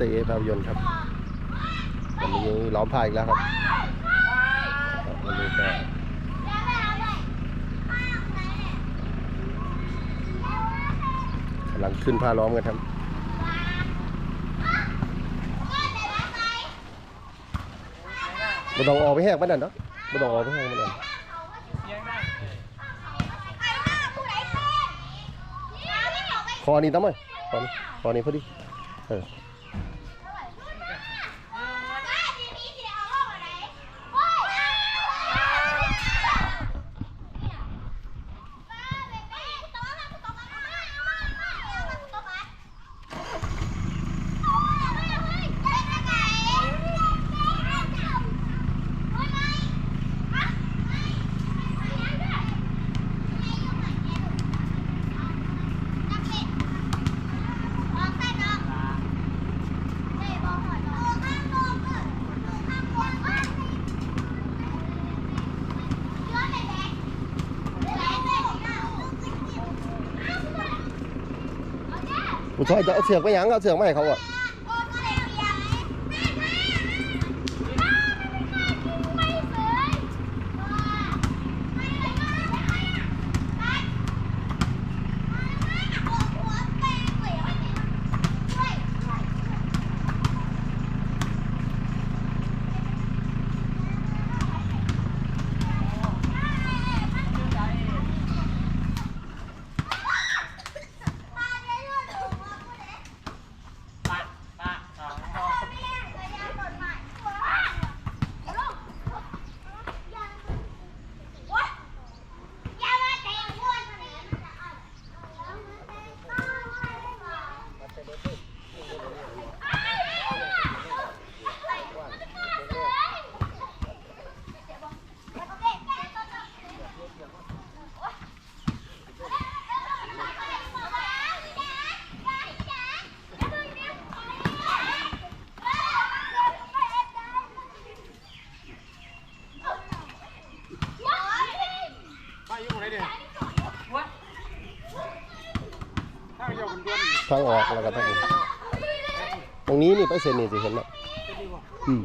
ตย์ภาพยนตร์ครับวันนี้ล้อมผ้าอีกแล้วครับวันนี้ก็กำลังขึ้นผ้าล้อมกันครับไม่ต้องออกไปแหกมันนั่นเนาะไม่ต้องออกไปแหกมันนั่นคอนี้ตั้มไหมคอนี้คอนี้พอดีเออ ผู้ชายจะเอาเสือกไปหยังเอาเสือกมาให้เขาอะ ทางออกแล้วก็ทางอื่นตรงนี้นี่ไปเซ็นนี่สิเห็นไหมอืม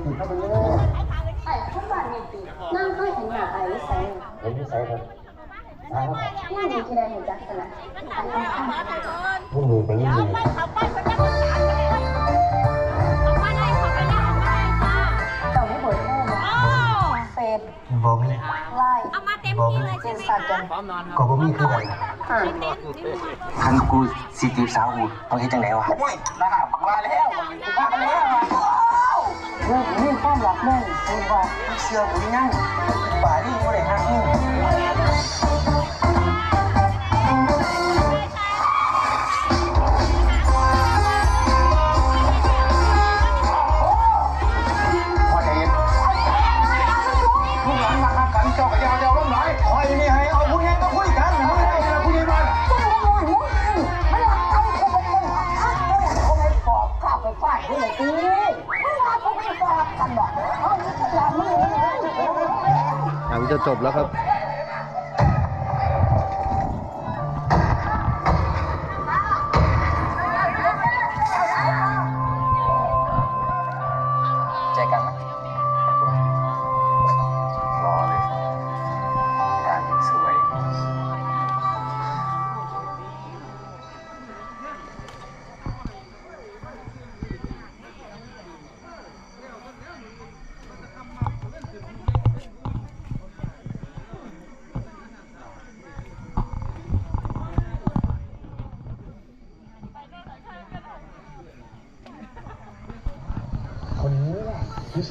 ไอ้ข้าวบ้านนี่ตินั่งเคยเห็นหน้าไอ้วิสัยเห็นวิสัยครับนั่งดีที่ใดเห็นจักขนาดไอ้ข้าวบ้านนี่มีไปยังไงต้องให้บทแม่เฟซบอกไม่ไล่เอามาเต็มที่เลยเจนสัตว์กันก็บ่มีคือใดคันกูสิจีบสาวกูต้องเฮ็ดจังได๋วะโอ้ยนะครับว่าแล้วว่าแล้ว นี้ความรักมุ่งคือว่าเชื่อกูยังป่านี่บ่ได้ฮักมึง จะจบแล้วครับ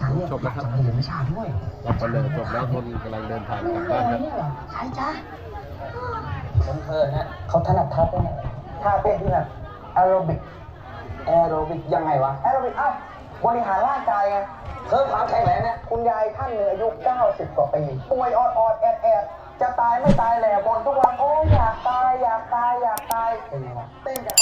ละที่ฉันเนี่ยจบแล้วครับจะมาเรียนวิชาด้วยรับไปเลยจบแล้วคนกำลังเดินทางกลับบ้านครับเนี่ยเหรอใช่จ้ะผมเคยฮะเขาถนัดท่าเต้นอะท่าเต้นที่แบบแอโรบิกแอโรบิกยังไงวะแอโรบิกอ้าวบริหารร่างกายไงเพิ่มความแข็งแรงเนี่ยคุณยายท่านหนึ่งอายุ 90 กว่าปีป่วยออดออดๆแอดแอดจะตายไม่ตายแหล่บนทุกวันโอ้ยอยากตายอยากตายอยากตายเป็นไงวะเต้นกับ